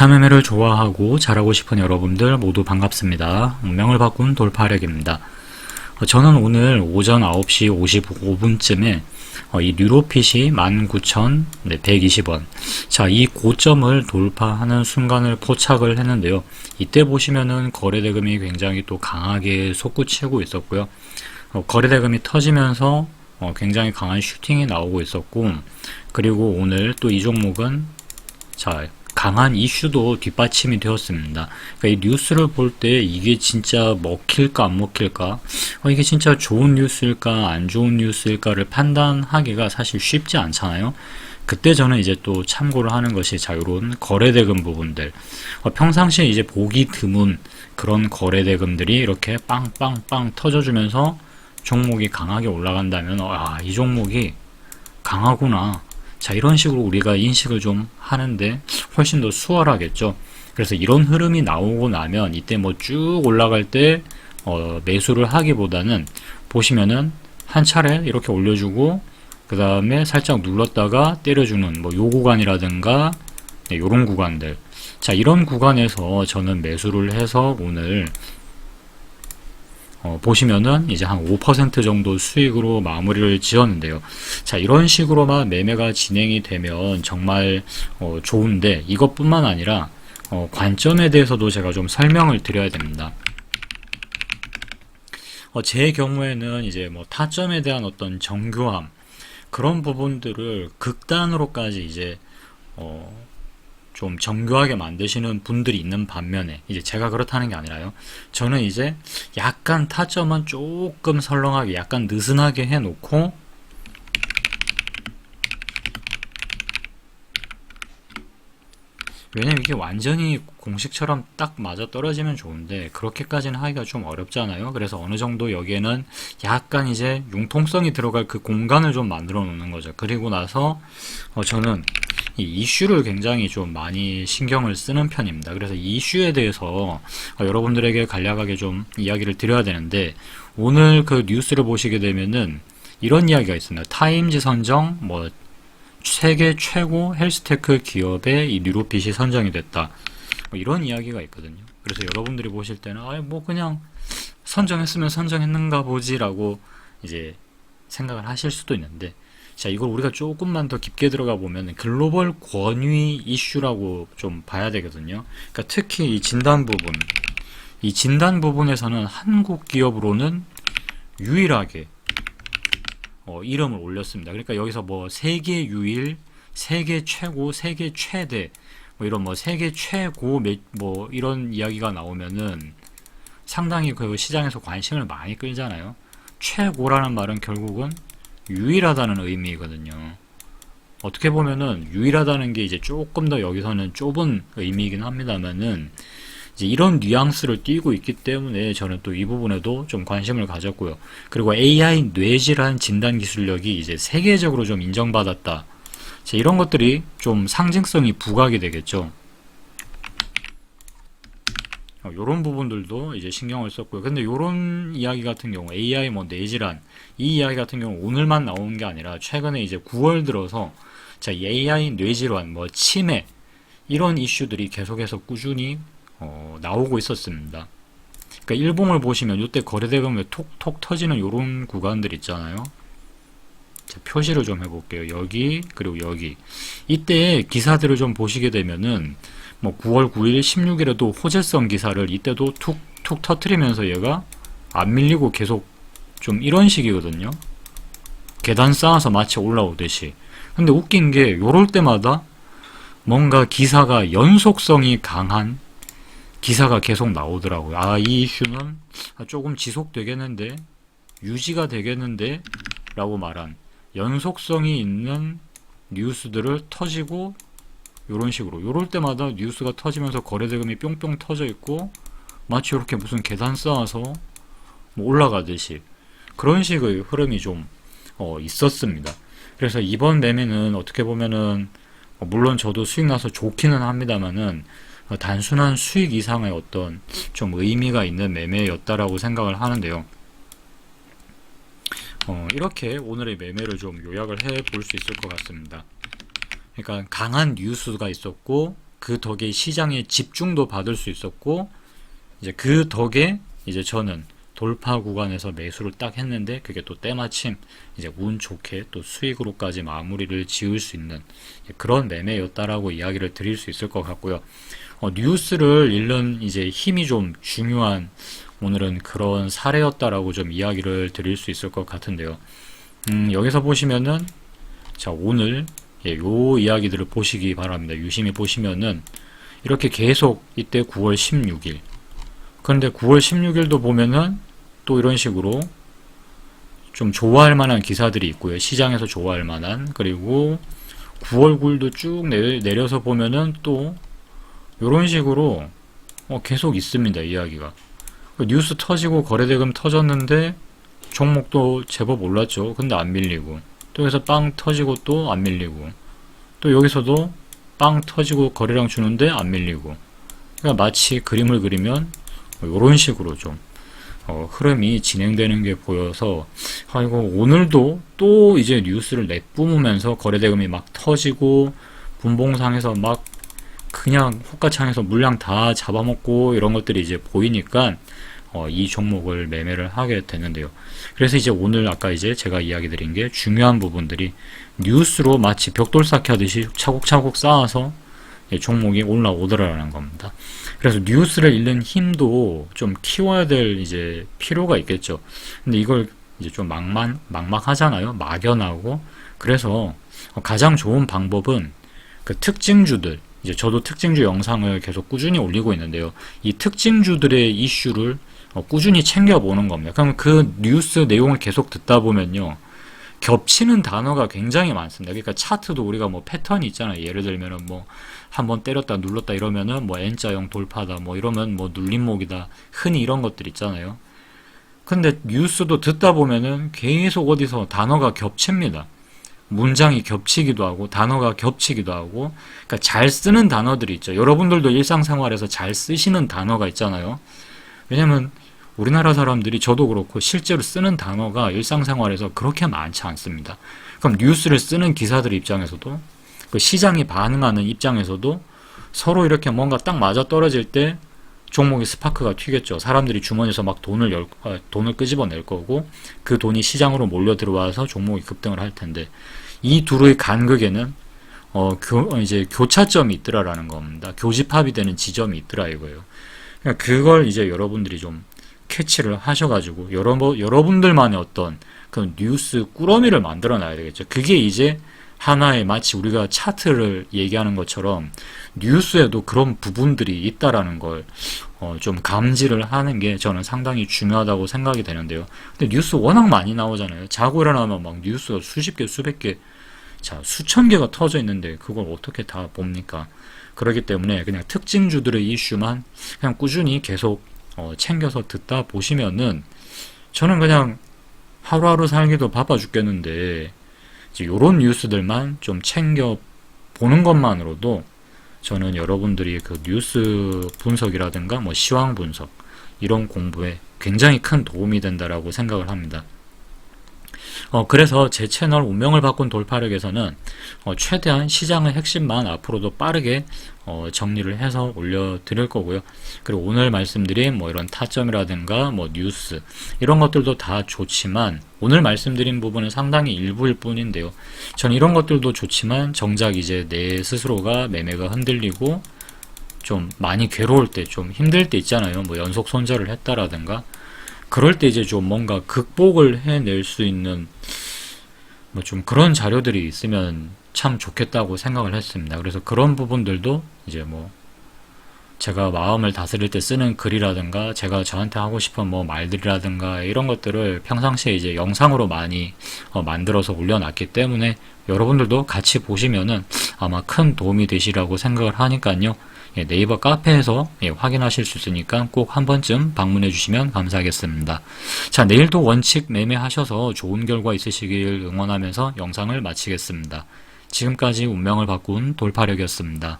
참매매를 좋아하고 잘하고 싶은 여러분들 모두 반갑습니다. 운명을 바꾼 돌파력입니다. 어, 저는 오늘 오전 9시 55분쯤에 어, 이 뉴로핏이 19,120원. 자, 이 고점을 돌파하는 순간을 포착을 했는데요. 이때 보시면은 거래대금이 굉장히 또 강하게 솟구치고 있었고요. 어, 거래대금이 터지면서 어, 굉장히 강한 슈팅이 나오고 있었고, 그리고 오늘 또 이 종목은 자, 강한 이슈도 뒷받침이 되었습니다. 그러니까 이 뉴스를 볼 때 이게 진짜 먹힐까 안 먹힐까, 어, 이게 진짜 좋은 뉴스일까 안 좋은 뉴스일까를 판단하기가 사실 쉽지 않잖아요. 그때 저는 이제 또 참고를 하는 것이 자, 요런 거래대금 부분들. 어, 평상시에 이제 보기 드문 그런 거래대금들이 이렇게 빵빵빵 터져주면서 종목이 강하게 올라간다면, 어, 아, 이 종목이 강하구나. 자, 이런 식으로 우리가 인식을 좀 하는데 훨씬 더 수월하겠죠. 그래서 이런 흐름이 나오고 나면 이때 뭐 쭉 올라갈 때 어, 매수를 하기보다는 보시면은 한 차례 이렇게 올려주고 그 다음에 살짝 눌렀다가 때려주는 뭐 요 구간이라든가 네, 요런 구간들 자 이런 구간에서 저는 매수를 해서 오늘 어, 보시면은 이제 한 5% 정도 수익으로 마무리를 지었는데요. 자, 이런 식으로만 매매가 진행이 되면 정말 어, 좋은데 이것뿐만 아니라 어, 관점에 대해서도 제가 좀 설명을 드려야 됩니다. 어, 제 경우에는 이제 뭐 타점에 대한 어떤 정교함 그런 부분들을 극단으로까지 이제 어, 좀 정교하게 만드시는 분들이 있는 반면에 이제 제가 그렇다는 게 아니라요. 저는 이제 약간 타점은 조금 설렁하게 약간 느슨하게 해놓고 왜냐면 이게 완전히 공식처럼 딱 맞아 떨어지면 좋은데 그렇게까지는 하기가 좀 어렵잖아요. 그래서 어느 정도 여기에는 약간 이제 융통성이 들어갈 그 공간을 좀 만들어 놓는 거죠. 그리고 나서 어 저는 이 이슈를 굉장히 좀 많이 신경을 쓰는 편입니다. 그래서 이 이슈에 대해서 어, 여러분들에게 간략하게 좀 이야기를 드려야 되는데 오늘 그 뉴스를 보시게 되면은 이런 이야기가 있습니다. 타임즈 선정 뭐 세계 최고 헬스테크 기업의 이 뉴로핏이 선정이 됐다. 뭐 이런 이야기가 있거든요. 그래서 여러분들이 보실 때는 아뭐 그냥 선정했으면 선정했는가 보지라고 이제 생각을 하실 수도 있는데 자 이걸 우리가 조금만 더 깊게 들어가 보면 글로벌 권위 이슈라고 좀 봐야 되거든요. 그러니까 특히 이 진단 부분 이 진단 부분에서는 한국 기업으로는 유일하게 어, 이름을 올렸습니다. 그러니까 여기서 뭐 세계 유일, 세계 최고, 세계 최대 뭐 이런 뭐 세계 최고 매- 뭐 이런 이야기가 나오면은 상당히 그 시장에서 관심을 많이 끌잖아요. 최고라는 말은 결국은 유일하다는 의미거든요. 어떻게 보면은 유일하다는 게 이제 조금 더 여기서는 좁은 의미이긴 합니다만은 이제 이런 뉘앙스를 띠고 있기 때문에 저는 또 이 부분에도 좀 관심을 가졌고요. 그리고 AI 뇌질환 진단 기술력이 이제 세계적으로 좀 인정받았다. 자, 이런 것들이 좀 상징성이 부각이 되겠죠. 어, 요런 부분들도 이제 신경을 썼고요. 근데 요런 이야기 같은 경우 AI 뭐 뇌질환 이 이야기 같은 경우 오늘만 나온 게 아니라 최근에 이제 9월 들어서 자, 이 AI 뇌질환 뭐 치매 이런 이슈들이 계속해서 꾸준히 어, 나오고 있었습니다. 그러니까 일봉을 보시면 이때 거래대금에 톡톡 터지는 요런 구간들 있잖아요. 자, 표시를 좀 해볼게요. 여기 그리고 여기 이때 기사들을 좀 보시게 되면은 뭐 9월 9일 16일에도 호재성 기사를 이때도 툭툭 터트리면서 얘가 안 밀리고 계속 좀 이런 식이거든요. 계단 쌓아서 마치 올라오듯이. 근데 웃긴 게 요럴 때마다 뭔가 기사가 연속성이 강한 기사가 계속 나오더라고요. 아, 이 이슈는 조금 지속되겠는데, 유지가 되겠는데, 라고 말한 연속성이 있는 뉴스들을 터지고, 요런 식으로. 요럴 때마다 뉴스가 터지면서 거래대금이 뿅뿅 터져 있고, 마치 이렇게 무슨 계단 쌓아서 뭐 올라가듯이. 그런 식의 흐름이 좀, 어, 있었습니다. 그래서 이번 매매는 어떻게 보면은, 어, 물론 저도 수익 나서 좋기는 합니다만은, 어, 단순한 수익 이상의 어떤 좀 의미가 있는 매매였다라고 생각을 하는데요. 어, 이렇게 오늘의 매매를 좀 요약을 해 볼 수 있을 것 같습니다. 그러니까 강한 뉴스가 있었고 그 덕에 시장의 집중도 받을 수 있었고 이제 그 덕에 이제 저는 돌파 구간에서 매수를 딱 했는데 그게 또 때마침 이제 운 좋게 또 수익으로까지 마무리를 지을 수 있는 그런 매매였다라고 이야기를 드릴 수 있을 것 같고요. 어, 뉴스를 읽는 이제 힘이 좀 중요한 오늘은 그런 사례였다라고 좀 이야기를 드릴 수 있을 것 같은데요. 음, 여기서 보시면은 자 오늘 예, 요 이야기들을 보시기 바랍니다. 유심히 보시면은 이렇게 계속 이때 9월 16일 그런데 9월 16일도 보면은 또 이런 식으로 좀 좋아할 만한 기사들이 있고요. 시장에서 좋아할 만한 그리고 9월 9일도 쭉 내려, 서 보면은 또 이런 식으로 어, 계속 있습니다. 이야기가 뉴스 터지고 거래대금 터졌는데 종목도 제법 올랐죠. 근데 안 밀리고 또 여기서 빵 터지고 또 안 밀리고. 또 여기서도 빵 터지고 거래량 주는데 안 밀리고. 그러니까 마치 그림을 그리면 이런 식으로 좀 어, 흐름이 진행되는 게 보여서 아이고 오늘도 또 이제 뉴스를 내뿜으면서 거래대금이 막 터지고 분봉상에서 막 그냥 호가창에서 물량 다 잡아먹고 이런 것들이 이제 보이니까 어, 이 종목을 매매를 하게 되는데요. 그래서 이제 오늘 아까 이제 제가 이야기 드린 게 중요한 부분들이 뉴스로 마치 벽돌 쌓기 하듯이 차곡차곡 쌓아서 종목이 올라오더라라는 겁니다. 그래서 뉴스를 읽는 힘도 좀 키워야 될 이제 필요가 있겠죠. 근데 이걸 이제 좀 막만 막막하잖아요. 막연하고 그래서 가장 좋은 방법은 그 특징주들 이제 저도 특징주 영상을 계속 꾸준히 올리고 있는데요. 이 특징주들의 이슈를 어, 꾸준히 챙겨보는 겁니다. 그럼 그 뉴스 내용을 계속 듣다 보면요. 겹치는 단어가 굉장히 많습니다. 그러니까 차트도 우리가 뭐 패턴이 있잖아요. 예를 들면은 뭐 한번 때렸다 눌렀다 이러면은 뭐 N자형 돌파다 뭐 이러면 뭐 눌림목이다. 흔히 이런 것들 있잖아요. 근데 뉴스도 듣다 보면은 계속 어디서 단어가 겹칩니다. 문장이 겹치기도 하고 단어가 겹치기도 하고 그러니까 잘 쓰는 단어들이 있죠. 여러분들도 일상생활에서 잘 쓰시는 단어가 있잖아요. 왜냐면 우리나라 사람들이 저도 그렇고 실제로 쓰는 단어가 일상생활에서 그렇게 많지 않습니다. 그럼 뉴스를 쓰는 기사들 입장에서도 그 시장이 반응하는 입장에서도 서로 이렇게 뭔가 딱 맞아 떨어질 때 종목이 스파크가 튀겠죠. 사람들이 주머니에서 막 돈을 열, 아, 돈을 끄집어낼 거고 그 돈이 시장으로 몰려 들어와서 종목이 급등을 할 텐데 이 둘의 간극에는 어, 교, 어, 이제 교차점이 있더라라는 겁니다. 교집합이 되는 지점이 있더라 이거예요. 그러니까 그걸 이제 여러분들이 좀 캐치를 하셔가지고 여러 여러분들만의 어떤 그 뉴스 꾸러미를 만들어 놔야 되겠죠. 그게 이제 하나의 마치 우리가 차트를 얘기하는 것처럼 뉴스에도 그런 부분들이 있다라는 걸좀 어 감지를 하는 게 저는 상당히 중요하다고 생각이 되는데요. 근데 뉴스 워낙 많이 나오잖아요. 자고 일어나면 막 뉴스가 수십 개, 수백 개, 자 수천 개가 터져 있는데 그걸 어떻게 다 봅니까? 그렇기 때문에 그냥 특징주들의 이슈만 그냥 꾸준히 계속 어, 챙겨서 듣다 보시면은 저는 그냥 하루하루 살기도 바빠 죽겠는데 이제 요런 뉴스들만 좀 챙겨 보는 것만으로도 저는 여러분들이 그 뉴스 분석이라든가 뭐 시황 분석 이런 공부에 굉장히 큰 도움이 된다라고 생각을 합니다. 어, 그래서 제 채널 운명을 바꾼 돌파력에서는 어, 최대한 시장의 핵심만 앞으로도 빠르게 어, 정리를 해서 올려드릴 거고요. 그리고 오늘 말씀드린 뭐 이런 타점이라든가 뭐 뉴스 이런 것들도 다 좋지만 오늘 말씀드린 부분은 상당히 일부일 뿐인데요. 전 이런 것들도 좋지만 정작 이제 내 스스로가 매매가 흔들리고 좀 많이 괴로울 때 좀 힘들 때 있잖아요. 뭐 연속 손절을 했다라든가 그럴 때 이제 좀 뭔가 극복을 해낼 수 있는 뭐 좀 그런 자료들이 있으면 참 좋겠다고 생각을 했습니다. 그래서 그런 부분들도 이제 뭐 제가 마음을 다스릴 때 쓰는 글이라든가 제가 저한테 하고 싶은 뭐 말들이라든가 이런 것들을 평상시에 이제 영상으로 많이 어 만들어서 올려놨기 때문에 여러분들도 같이 보시면은 아마 큰 도움이 되시라고 생각을 하니까요. 예, 네이버 카페에서 예, 확인하실 수 있으니까 꼭 한 번쯤 방문해 주시면 감사하겠습니다. 자, 내일도 원칙 매매하셔서 좋은 결과 있으시길 응원하면서 영상을 마치겠습니다. 지금까지 운명을 바꾼 돌파력이었습니다.